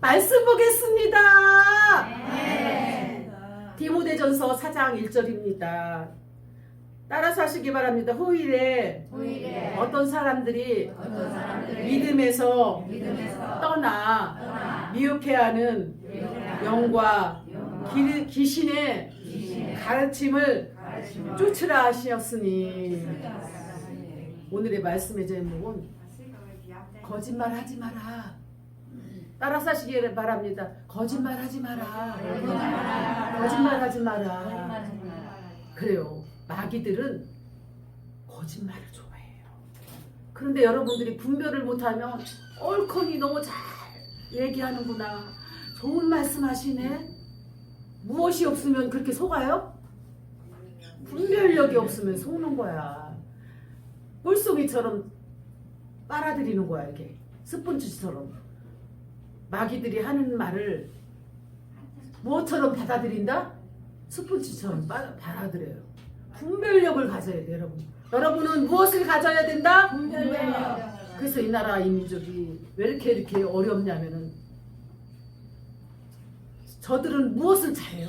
말씀 보겠습니다. 네. 디모데전서 4장 1절입니다. 따라서 하시기 바랍니다. 후일에 후일에 어떤 사람들이 어떤 사람들이 믿음에서 믿음에서 떠나 떠나 미혹해하는 영과 영과 기- 귀신의 귀신의 가르침을 가르침을 쫓으라 쫓으라 오늘의 말씀의 제목은 거짓말 하지 마라. 따라서 하시기 바랍니다. 거짓말 하지 마라. 거짓말 하지 마라. 그래요. 마귀들은 거짓말을 좋아해요. 그런데 여러분들이 분별을 못하면 옳거니 너무 잘 얘기하는구나. 좋은 말씀 하시네. 무엇이 없으면 그렇게 속아요? 분별력이 없으면 속는 거야. 물속이처럼 빨아들이는 거야 이게. 스폰지처럼. 마귀들이 하는 말을 무엇처럼 받아들인다? 스폰지처럼 빨- 받아들여요. 분별력을 가져야 돼요, 여러분. 여러분은 무엇을 가져야 된다? 그래서 이 나라 이 민족이 왜 이렇게 이렇게 어렵냐면은 저들은 무엇을 잘해요?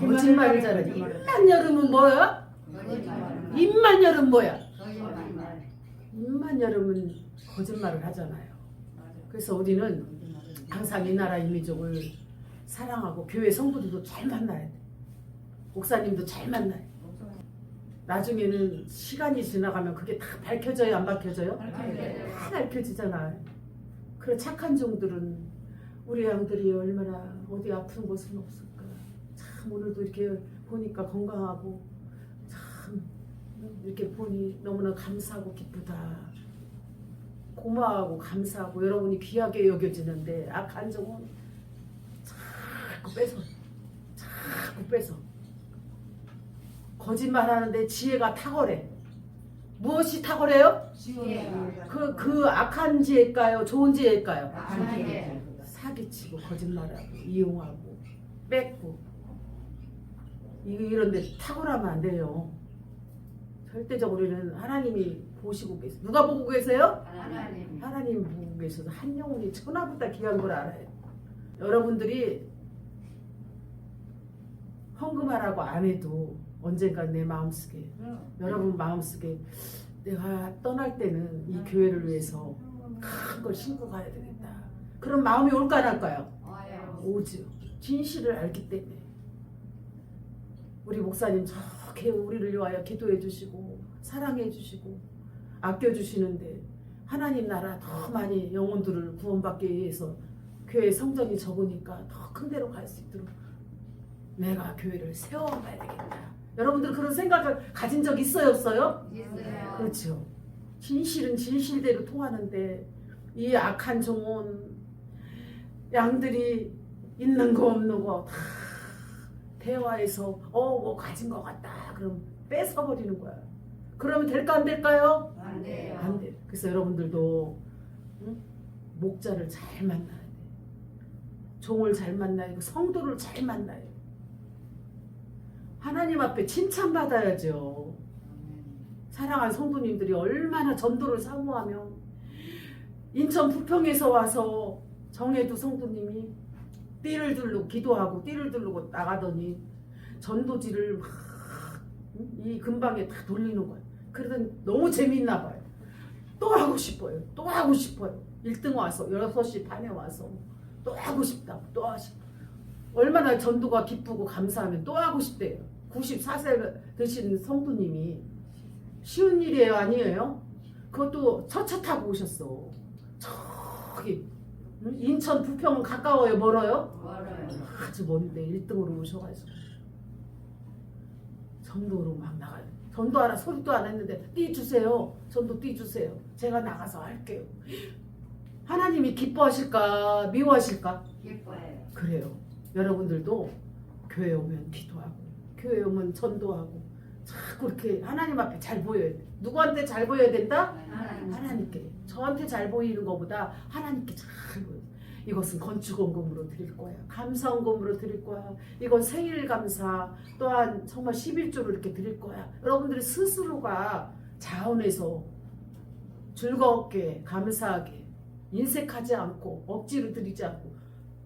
거짓말을 잘해. 입만 열으면 뭐야? 입만 열으면 뭐야? 입만 열으면 거짓말을 하잖아요. 그래서 우리는 항상 이 나라 이 민족을 사랑하고 교회 성도들도 잘 만나야 돼. 목사님도 잘 만나야 돼. 나중에는 시간이 지나가면 그게 다 밝혀져요, 안 밝혀져요? 다 밝혀지잖아요. 그래 착한 종들은 우리 양들이 얼마나 어디 아픈 곳은 없을까. 참 오늘도 이렇게 보니까 건강하고 참 이렇게 보니 너무나 감사하고 기쁘다. 고마워하고 감사하고 여러분이 귀하게 여겨지는데 악한 종은 자꾸 뺏어 자꾸 뺏어 거짓말하는데 지혜가 탁월해. 무엇이 탁월해요? 그, 그 악한 지혜일까요? 좋은 지혜일까요? 사기치고 거짓말하고 이용하고 뺏고 이- 이런데 탁월하면 안 돼요. 절대적으로는 하나님이 보시고 계세요. 누가 보고 계세요? 하나님 보고 계셔서 한 영혼이 천하보다 귀한 걸 알아요. 여러분들이 헌금하라고 안 해도 언젠가 내 마음속에 여러분 마음속에 내가 떠날 때는 이 교회를 위해서 큰 걸 신고 가야 되겠다. 그런 마음이 올까 안 할까요? 오죠. 진실을 알기 때문에. 우리 목사님 저렇게 우리를 위하여 기도해 주시고 사랑해 주시고 아껴 주시는데 하나님 나라 더 많이 영혼들을 구원받기 위해서 교회 성전이 적으니까 더 큰 데로 갈 수 있도록 내가 교회를 세워가야 되겠다. 여러분들 그런 생각을 가진 적 있어요 없어요? 그렇죠. 진실은 진실대로 통하는데 이 악한 종은 양들이 있는 거 없는 거 다 대화해서 어 뭐 가진 것 같다 그럼 뺏어버리는 거야. 그러면 될까 안 될까요? 안 돼. 그래서 여러분들도 응? 목자를 잘 만나야 돼. 종을 잘 만나야 돼. 성도를 잘 만나야 돼. 하나님 앞에 칭찬받아야죠. 사랑하는 성도님들이 얼마나 전도를 사모하며 인천 부평에서 와서 정해도 성도님이 띠를 두르고 기도하고 띠를 두르고 나가더니 전도지를 막 이 근방에 다 돌리는 거예요. 그러더니 너무 재미있나 봐요. 또 하고 싶어요. 또 하고 싶어요. 1등 와서 6시 반에 와서 또 하고 싶다. 또 하고 싶다. 얼마나 전도가 기쁘고 감사하면 또 하고 싶대요. 94세 되신 성도님이 쉬운 일이에요, 아니에요? 그것도 첫차 타고 오셨어. 저기 응? 인천 부평은 가까워요, 멀어요? 아주 먼데 1등으로 오셔가지고 전도로 막 나가요. 전도하라 소리도 안 했는데 띠 주세요. 전도 띠 주세요. 제가 나가서 할게요. 하나님이 기뻐하실까 미워하실까? 그래요. 여러분들도 교회 오면 기도하고 교회 오면 전도하고 자꾸 이렇게 하나님 앞에 잘 보여야 돼. 누구한테 잘 보여야 된다? 하나님께. 저한테 잘 보이는 것보다 하나님께 잘 보여. 이것은 건축원금으로 드릴 거야. 감사원금으로 드릴 거야. 이건 생일 감사 또한 정말 11조로 이렇게 드릴 거야. 여러분들이 스스로가 자원해서 즐겁게 감사하게 인색하지 않고 억지로 드리지 않고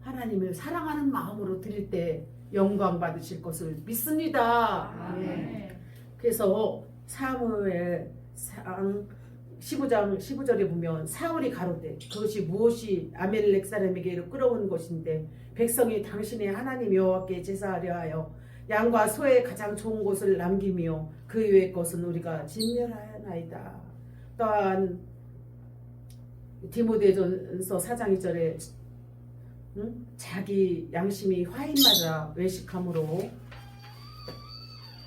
하나님을 사랑하는 마음으로 드릴 때 영광 받으실 것을 믿습니다. 아멘. 그래서 사무엘 상 15장 15절에 보면 사울이 가로되 그것이 무엇이 아멜렉 사람에게로 끌어온 것인데 백성이 당신의 하나님 여호와께 제사하려 하여 양과 소의 가장 좋은 것을 남기며 그 외의 것은 우리가 진멸하나이다. 또한 디모데전서 4장 2절에 응? 자기 양심이 화인마다 외식함으로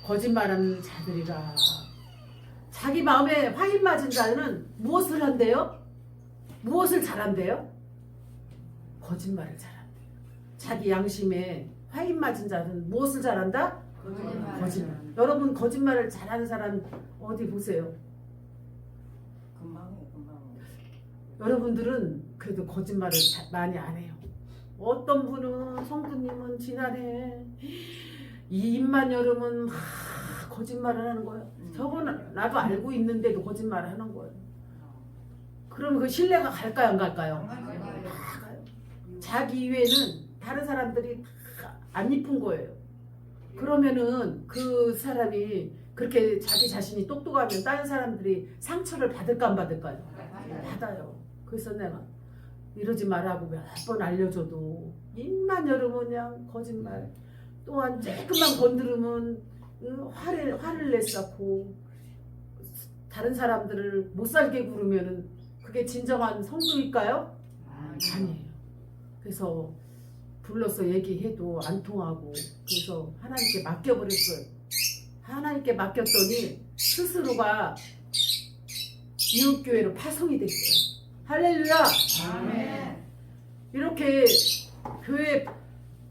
거짓말하는 자들이라 자기 마음에 화인 맞은 자는 무엇을 한대요? 무엇을 잘한대요? 거짓말을 잘한대요. 자기 양심에 화인 맞은 자는 무엇을 잘한다? 거짓말. 여러분 거짓말을 잘하는 사람 어디 보세요. 금방이에요, 금방. 여러분들은 그래도 거짓말을 자- 많이 안 해요. 어떤 분은 성도님은 지난해 이 입만 열으면 막 거짓말을 하는 거예요. 저건 나도 알고 있는데도 거짓말을 하는 거예요. 그럼 그 신뢰가 갈까요, 안 갈까요? 다 가요. 자기 이외에는 다른 사람들이 다 안 이쁜 거예요. 그러면은 그 사람이 그렇게 자기 자신이 똑똑하면 다른 사람들이 상처를 받을까 안 받을까요? 받아요. 그래서 내가 이러지 말라고 몇 번 알려줘도 입만 열으면 그냥 거짓말. 또한 조금만 건드리면 응, 화를 화를 냈었고 다른 사람들을 못 살게 구르면은 그게 진정한 성도일까요? 아니에요. 그래서 불러서 얘기해도 안 통하고 그래서 하나님께 맡겨버렸어요. 하나님께 맡겼더니 스스로가 이웃교회로 파송이 됐어요. 할렐루야! 아멘. 이렇게 교회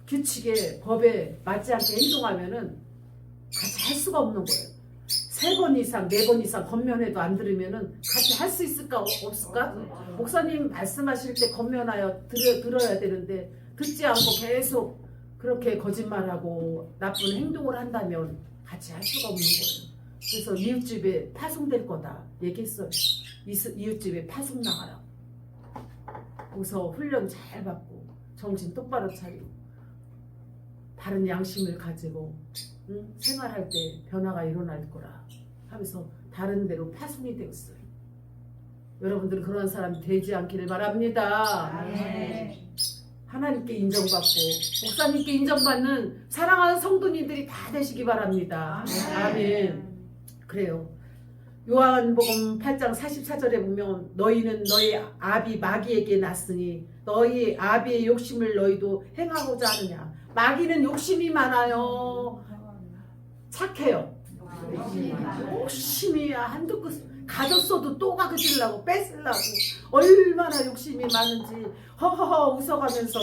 규칙에 법에 맞지 않게 행동하면은 할 수가 없는 거예요. 세 번 이상, 네 번 이상 건면해도 안 들으면은 같이 할 수 있을까 없- 없을까? 목사님 말씀하실 때 건면하여 들어, 들어야 되는데 듣지 않고 계속 그렇게 거짓말하고 나쁜 행동을 한다면 같이 할 수가 없는 거예요. 그래서 이웃집에 파송될 거다 얘기했어요. 이웃집에 파송 나가라. 거기서 훈련 잘 받고 정신 똑바로 차리고 바른 양심을 가지고 응? 생활할 때 변화가 일어날 거라 하면서 다른 데로 파송이 되었어요. 여러분들은 그런 사람 되지 않기를 바랍니다. 아멘. 하나님께 인정받고 목사님께 인정받는 사랑하는 성도님들이 다 되시기 바랍니다. 아멘. 그래요. 요한복음 8장 44절에 보면 너희는 너희 아비 마귀에게 났으니 너희 아비의 욕심을 너희도 행하고자 하느냐. 마귀는 욕심이 많아요. 착해요. 욕심이 한두 끝 가졌어도 또 가져주려고 뺏으려고 얼마나 욕심이 많은지 허허허 웃어가면서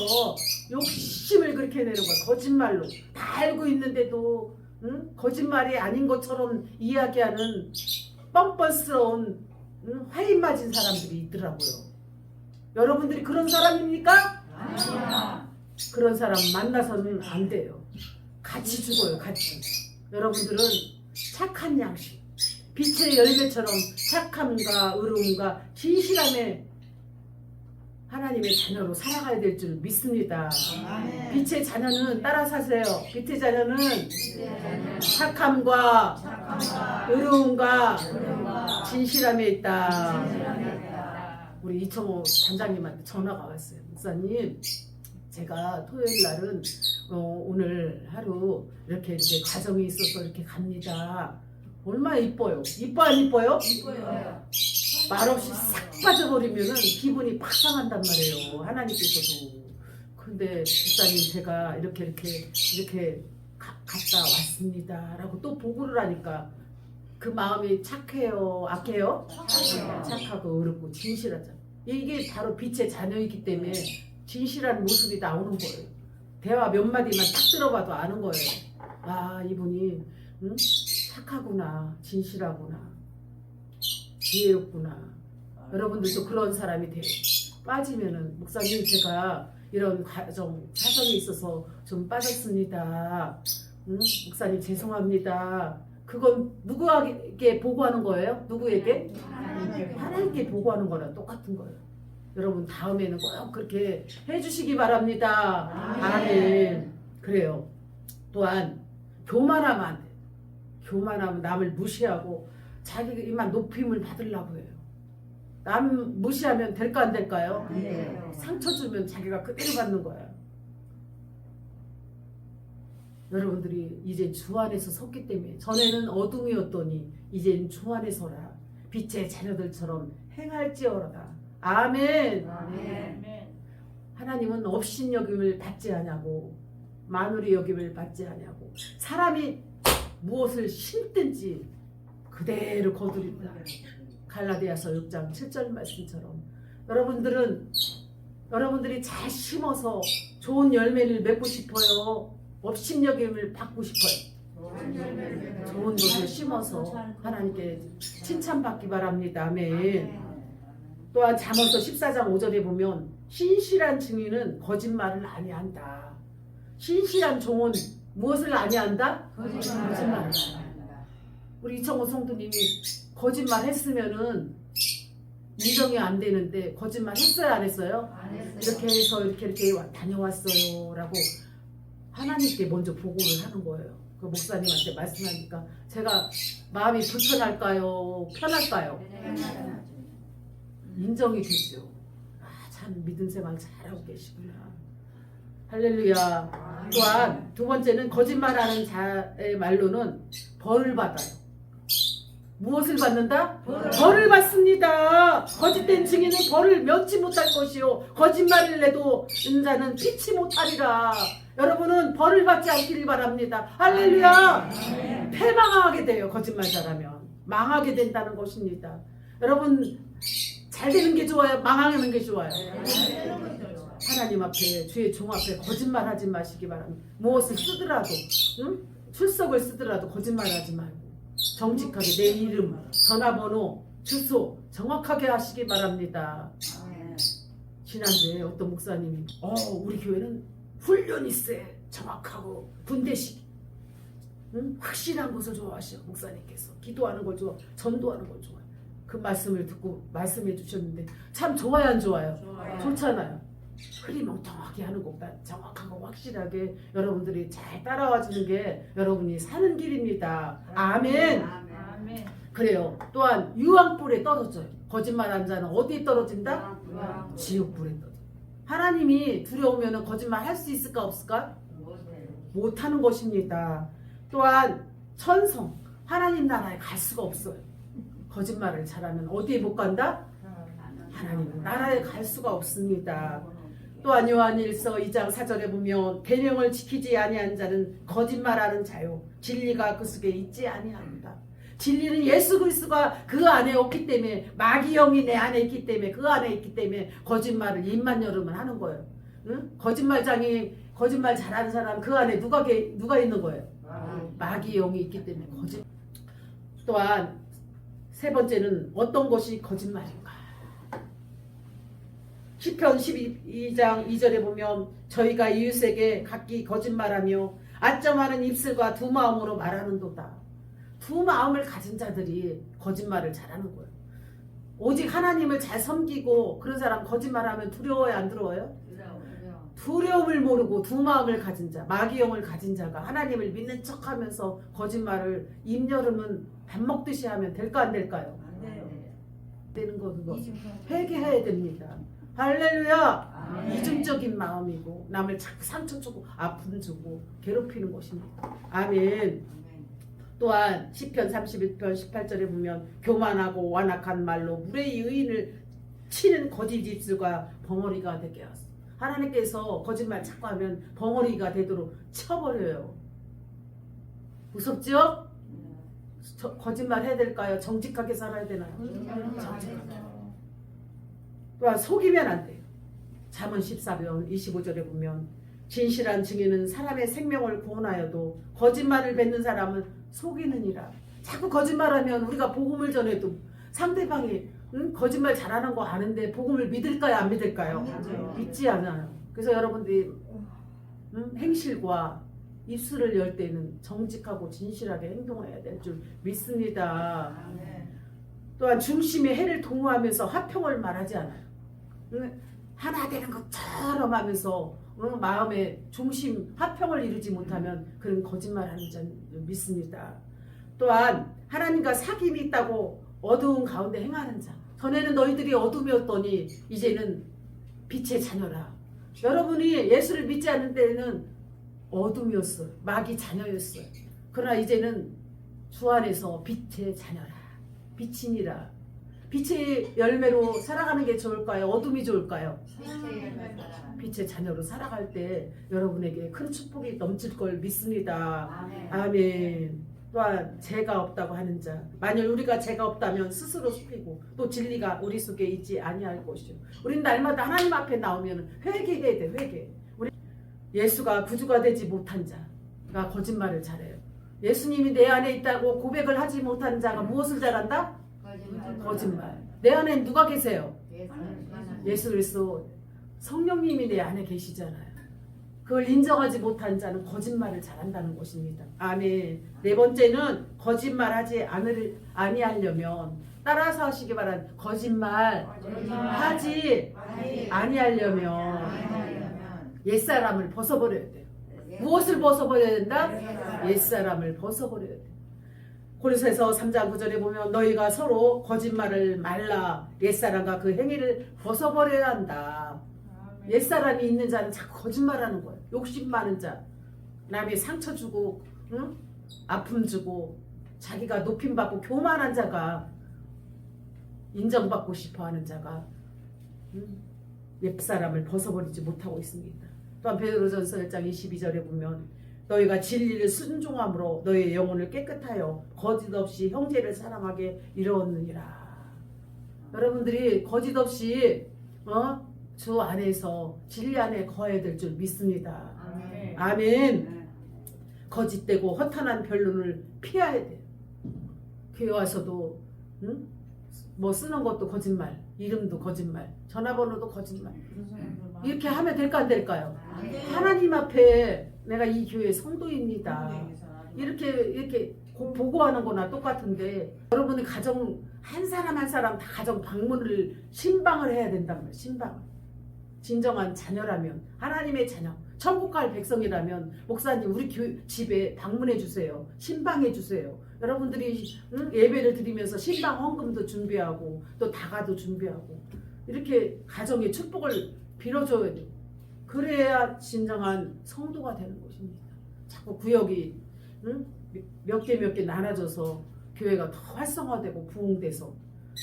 욕심을 그렇게 내는 거야 거짓말로 다 알고 있는데도 응? 거짓말이 아닌 것처럼 이야기하는 뻔뻔스러운 응? 화인 맞은 사람들이 있더라고요 여러분들이 그런 사람입니까? 아니야. 그런 사람 만나서는 안 돼요. 같이 죽어요, 같이. 여러분들은 착한 양심, 빛의 열매처럼 착함과 의로움과 진실함에 하나님의 자녀로 살아가야 될 줄 믿습니다. 빛의 자녀는 따라 사세요. 빛의 자녀는 착함과 의로움과. 진실함에 있다. 우리 이청호 단장님한테 전화가 왔어요. 목사님, 제가 토요일 날은 어, 오늘 하루 이렇게 이렇게 과정이 있어서 이렇게 갑니다. 얼마나 이뻐요? 이뻐 안 이뻐요? 이뻐요. 말없이 싹 빠져버리면은 기분이 팍 상한단 말이에요. 하나님께서도. 근데 목사님 제가 이렇게 이렇게 이렇게 가- 갔다 왔습니다라고 또 보고를 하니까 그 마음이 착해요, 악해요? 착해요. 착하고 어렵고 진실하죠. 이게 바로 빛의 자녀이기 때문에 진실한 모습이 나오는 거예요. 대화 몇 마디만 딱 들어봐도 아는 거예요. 아 이분이 응? 착하구나, 진실하구나, 지혜롭구나. 여러분들도 그런 사람이 돼요. 빠지면은 목사님 제가 이런 과정 사정이 있어서 좀 빠졌습니다. 응? 목사님 죄송합니다. 그건 누구에게 보고하는 거예요? 누구에게? 하나님께 보고하는 거랑 똑같은 거예요. 여러분 다음에는 꼭 그렇게 해주시기 바랍니다. 아멘. 아멘. 그래요. 또한 교만하면 안 돼. 교만하면 남을 무시하고 자기만 높임을 받으려고 해요. 남 무시하면 될까 안 될까요? 안 돼요. 상처 주면 자기가 그대로 받는 거야. 여러분들이 이제 주 안에서 섰기 때문에 전에는 어둠이었더니 이젠 주 안에 서라. 빛의 자녀들처럼 행할지어라다. 아멘. 아멘. 하나님은 업신 여김을 받지 않냐고 마누리 여김을 받지 않냐고 사람이 무엇을 심든지 그대로 거두린다. 갈라디아서 6장 7절 말씀처럼 여러분들은 여러분들이 잘 심어서 좋은 열매를 맺고 싶어요. 업신 여김을 받고 싶어요. 좋은 것을 심어서 하나님께 칭찬받기 바랍니다. 아멘. 또한 잠언서 14장 5절에 보면 신실한 증인은 거짓말을 아니 한다. 신실한 종은 무엇을 아니 한다? 거짓말을. 우리 이청호 성도님이 거짓말 했으면은 인정이 안 되는데 거짓말 했어요 안 했어요? 이렇게 해서 이렇게 이렇게 와- 다녀왔어요라고 하나님께 먼저 보고를 하는 거예요. 그 목사님한테 말씀하니까 제가 마음이 불편할까요? 편할까요? 인정이 되죠. 아, 참 믿음 생활 잘하고 계시구나. 할렐루야. 또한 두 번째는 거짓말하는 자의 말로는 벌을 받아요. 무엇을 받는다? 벌을 받습니다. 거짓된 증인은 벌을 면치 못할 것이요. 거짓말을 내도 인자는 피치 못하리라. 여러분은 벌을 받지 않기를 바랍니다. 할렐루야. 패망하게 돼요. 거짓말 잘하면. 망하게 된다는 것입니다. 여러분 잘 되는 게 좋아요? 망하는 게 좋아요? 하나님 앞에 주의 종 앞에 거짓말하지 마시기 바랍니다. 무엇을 쓰더라도 응? 출석을 쓰더라도 거짓말하지 말고 정직하게 내 이름, 전화번호, 주소 정확하게 하시기 바랍니다. 지난주에 어떤 목사님이 어 우리 교회는 훈련이 세 정확하고 군대식 응? 확실한 것을 좋아하시오 목사님께서 기도하는 걸 좋아 전도하는 걸 좋아해 그 말씀을 듣고 말씀해 주셨는데 참 좋아요 안 좋아요? 좋잖아요. 흐리멍텅하게 하는 것보다 정확하고 확실하게 여러분들이 잘 따라와 주는 게 여러분이 사는 길입니다. 아멘. 아멘. 그래요. 또한 유황불에 떨어져요. 거짓말하는 자는 어디에 떨어진다? 지옥불에 떨어져. 하나님이 두려우면 거짓말 할 수 있을까 없을까? 못하는 것입니다. 또한 천성 하나님 나라에 갈 수가 없어요. 거짓말을 잘하면 어디에 못 간다? 하나님 나라에 갈 수가 없습니다. 또한 요한일서 2장 4절에 보면 계명을 지키지 아니한 자는 거짓말하는 자요 진리가 그 속에 있지 아니합니다. 진리는 예수 그리스도가 그 안에 없기 때문에 마귀 영이 내 안에 있기 때문에 그 안에 있기 때문에 거짓말을 입만 열으면 하는 거예요. 응? 거짓말장이 거짓말 잘하는 사람 그 안에 누가 게, 누가 있는 거예요? 마귀 영이 있기 때문에 거짓. 또한 세 번째는 어떤 것이 거짓말인가? 시편 12장 2절에 보면 저희가 이웃에게 각기 거짓말하며 아점하는 입술과 두 마음으로 말하는도다. 두 마음을 가진 자들이 거짓말을 잘하는 거예요. 오직 하나님을 잘 섬기고 그런 사람 거짓말하면 두려워요 안 두려워요? 두려움을 모르고 두 마음을 가진 자, 마귀영을 가진 자가 하나님을 믿는 척하면서 거짓말을 입 열으면 밥 먹듯이 하면 될까 안 될까요? 되는 거 그거 회개해야 됩니다. 할렐루야. 이중적인 마음이고 남을 자꾸 상처 주고 아픔 주고 괴롭히는 것입니다. 아멘. 또한 시편 31편 18절에 보면 교만하고 완악한 말로 물의 의인을 치는 거짓 입술과 벙어리가 되게 하소. 하나님께서 거짓말 자꾸 하면 벙어리가 되도록 쳐버려요. 무섭죠? 저- 거짓말 해야 될까요? 정직하게 살아야 되나요? 또한 속이면 안 돼요. 잠언 14편 25절에 보면 진실한 증인은 사람의 생명을 구원하여도 거짓말을 뱉는 사람은 속이느니라. 자꾸 거짓말하면 우리가 복음을 전해도 상대방이 응? 거짓말 잘하는 거 아는데 복음을 믿을까요? 안 믿을까요? 믿지 않아요. 그래서 여러분들이 응? 행실과 입술을 열 때는 정직하고 진실하게 행동해야 될 줄 믿습니다. 또한 중심의 해를 동호하면서 화평을 말하지 않아요. 응? 하나 되는 것처럼 하면서 응? 마음의 중심 화평을 이루지 못하면 그런 거짓말하는 자 믿습니다. 또한 하나님과 사귐이 있다고 어두운 가운데 행하는 자. 전에는 너희들이 어둠이었더니 이제는 빛의 자녀라. 여러분이 예수를 믿지 않는 때에는 어둠이었어. 마귀 자녀였어. 그러나 이제는 주 안에서 빛의 자녀라. 빛이니라. 빛의 열매로 살아가는 게 좋을까요? 어둠이 좋을까요? 빛의 자녀로 살아갈 때 여러분에게 큰 축복이 넘칠 걸 믿습니다. 아멘. 또한 죄가 없다고 하는 자 만일 우리가 죄가 없다면 스스로 숨기고 또 진리가 우리 속에 있지 아니할 것이요 우리는 날마다 하나님 앞에 나오면 회개해야 돼 회개 예수가 구주가 되지 못한 자가 거짓말을 잘해요 예수님이 내 안에 있다고 고백을 하지 못한 자가 무엇을 잘한다? 거짓말 내 안에 누가 계세요? 예수 그리스도 성령님이 내 안에 계시잖아요. 그걸 인정하지 못한 자는 거짓말을 잘한다는 것입니다. 아멘. 네 번째는 거짓말하지 않을 아니하려면 따라서 하시기 바란 거짓말 하지 아니하려면 옛사람을 벗어버려야 돼요. 무엇을 벗어버려야 된다? 옛사람을 벗어버려야 돼. 고린도서 3장 9절에 보면 너희가 서로 거짓말을 말라 옛사람과 그 행위를 벗어버려야 한다. 옛사람이 있는 자는 자꾸 거짓말하는 거예요. 욕심 많은 자. 남이 상처 주고 응? 아픔 주고 자기가 높임 받고 교만한 자가 인정받고 싶어 하는 자가 응? 옛사람을 벗어버리지 못하고 있습니다. 또한 베드로전서 1장 22절에 보면 너희가 진리를 순종함으로 너희의 영혼을 깨끗하여 거짓 없이 형제를 사랑하게 이루었느니라. 여러분들이 거짓 없이 어? 주 안에서 진리 안에 거해야 될 줄 믿습니다. 아멘. 거짓되고 허탄한 변론을 피해야 돼. 교회 와서도 응? 뭐 쓰는 것도 거짓말, 이름도 거짓말, 전화번호도 거짓말. 이렇게 하면 될까 안 될까요? 하나님 앞에 내가 이 교회 성도입니다. 이렇게 이렇게 고- 보고하는 거나 똑같은데 여러분의 가정 한 사람 한 사람 다 가정 방문을 신방을 해야 된단 말이에요. 신방. 진정한 자녀라면 하나님의 자녀 천국 갈 백성이라면 목사님 우리 교 집에 방문해 주세요. 신방해 주세요. 여러분들이 응? 예배를 드리면서 신방 헌금도 준비하고 또 다가도 준비하고 이렇게 가정의 축복을 빌어줘야 돼요. 그래야 진정한 성도가 되는 것입니다. 자꾸 구역이 몇개 몇 개 나눠져서 교회가 더 활성화되고 부흥돼서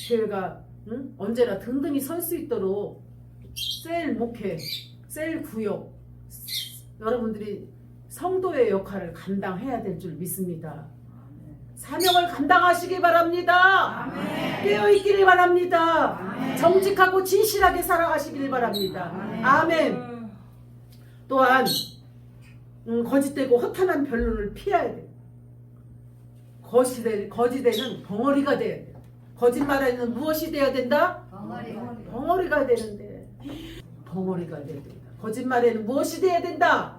교회가 응? 언제나 든든히 설 수 있도록 셀 목회, 셀 구역 여러분들이 성도의 역할을 감당해야 될 줄 믿습니다. 사명을 감당하시기 바랍니다. 깨어 있기를 바랍니다. 정직하고 진실하게 살아가시길 바랍니다. 아멘. 또한 음, 거짓되고 허탄한 변론을 피해야 돼. 거짓되, 거짓되는 벙어리가 돼야 돼. 거짓말에는 무엇이 돼야 된다? 벙어리가 되는데 벙어리가 돼야 된다. 거짓말에는 무엇이 돼야 된다?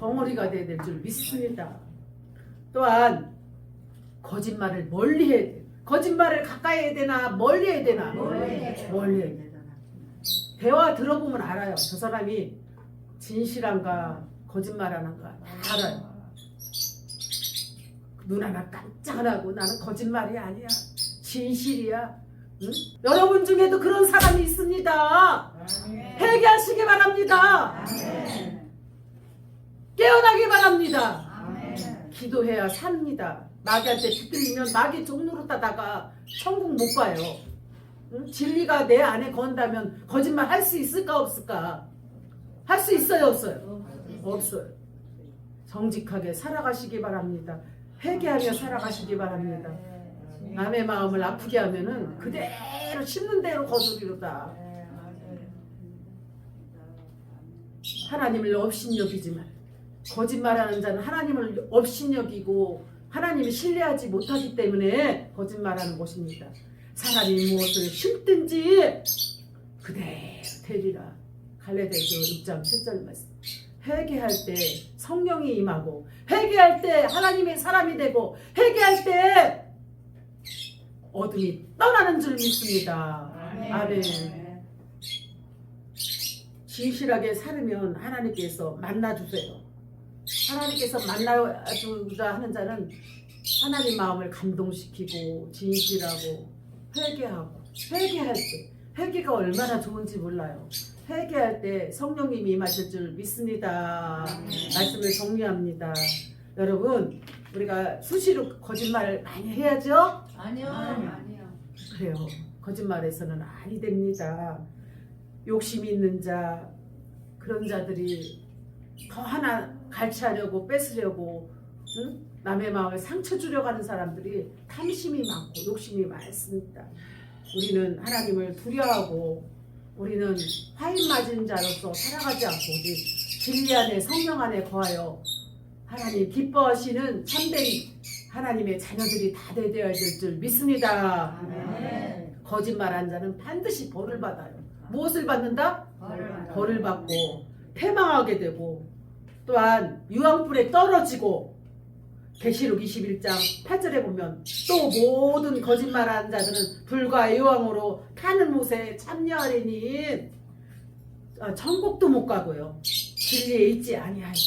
벙어리가 돼야 될 줄 믿습니다. 또한 거짓말을 멀리 해야 돼. 거짓말을 가까이 해야 되나 멀리 해야 되나? 멀리 해야 돼. 대화 들어보면 알아요. 저 사람이 진실한가 거짓말하는가 다 알아요. 눈 하나 깜짝 안 하고 나는 거짓말이 아니야. 진실이야. 응? 여러분 중에도 그런 사람이 있습니다. 회개하시기 바랍니다. 깨어나기 바랍니다. 기도해야 삽니다. 마귀한테 붙들리면 마귀 종로로 따다가 천국 못 가요. 응? 진리가 내 안에 건다면 거짓말 할 수 있을까 없을까? 할 수 있어요 없어요? 없어요. 정직하게 살아가시기 바랍니다. 회개하며 살아가시기 바랍니다. 남의 마음을 아프게 하면은 그대로 심는 대로 거두리로다. 하나님을 업신여기지 말. 거짓말하는 자는 하나님을 업신여기고 하나님을 신뢰하지 못하기 때문에 거짓말하는 것입니다. 사람이 무엇을 심든지 그대로 되리라. 갈레데서 6장 7절 말씀. 회개할 때 성령이 임하고 회개할 때 하나님의 사람이 되고 회개할 때 어둠이 떠나는 줄 믿습니다. 아멘. 진실하게 살으면 하나님께서 만나 주세요. 하나님께서 만나주자 하는 자는 하나님 마음을 감동시키고 진실하고 회개하고 회개할 때 회개가 얼마나 좋은지 몰라요. 회개할 때 성령님이 임하실 줄 믿습니다. 말씀을 정리합니다. 여러분 우리가 수시로 거짓말 많이 해야죠? 아니요. 아니요. 그래요. 거짓말해서는 아니 됩니다. 욕심 있는 자 그런 자들이 더 하나 갈취하려고 뺏으려고 응? 남의 마음에 상처 주려고 하는 사람들이 탐심이 많고 욕심이 많습니다. 우리는 하나님을 두려워하고 우리는 화인 맞은 자로서 살아가지 않고 우리 진리 안에 성령 안에 거하여 하나님 기뻐하시는 참된 하나님의 자녀들이 다 되어야 될 줄 믿습니다. 아멘. 거짓말한 자는 반드시 벌을 받아요. 무엇을 받는다? 벌을 벌을 받고 패망하게 되고 또한 유황불에 떨어지고 계시록 21장 8절에 보면 또 모든 거짓말하는 자들은 불과 유황으로 타는 못에 참여하리니 아, 천국도 못 가고요. 진리에 있지 아니하니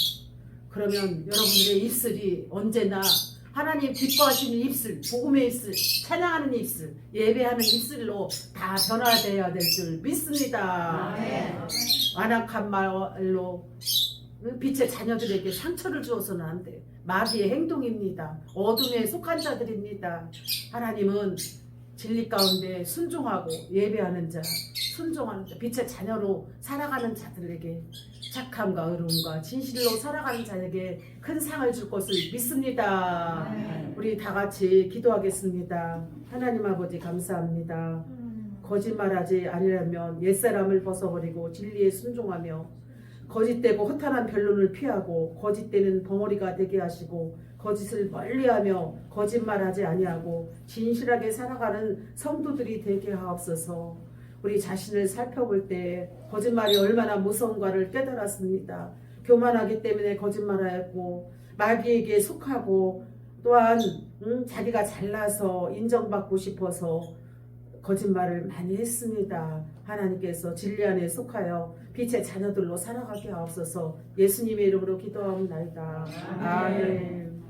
그러면 여러분들의 입술이 언제나 하나님 기뻐하시는 입술, 복음의 입술, 찬양하는 입술, 예배하는 입술로 다 변화되어야 될 줄 믿습니다. 아멘. 완악한 말로 빛의 자녀들에게 상처를 주어서는 안 돼. 마귀의 행동입니다. 어둠에 속한 자들입니다. 하나님은 진리 가운데 순종하고 예배하는 자, 순종하는 자, 빛의 자녀로 살아가는 자들에게 착함과 의로움과 진실로 살아가는 자에게 큰 상을 줄 것을 믿습니다. 아멘. 우리 다 같이 기도하겠습니다. 하나님 아버지 감사합니다. 거짓말하지 아니라면 옛사람을 벗어버리고 진리에 순종하며 거짓되고 허탄한 변론을 피하고 거짓되는 벙어리가 되게 하시고 거짓을 멀리하며 거짓말하지 아니하고 진실하게 살아가는 성도들이 되게 하옵소서. 우리 자신을 살펴볼 때 거짓말이 얼마나 무서운가를 깨달았습니다. 교만하기 때문에 거짓말하였고 마귀에게 속하고 또한 음, 자기가 잘나서 인정받고 싶어서 거짓말을 많이 했습니다. 하나님께서 진리 안에 속하여 빛의 자녀들로 살아가게 하옵소서 예수님의 이름으로 기도하옵나이다. 아멘.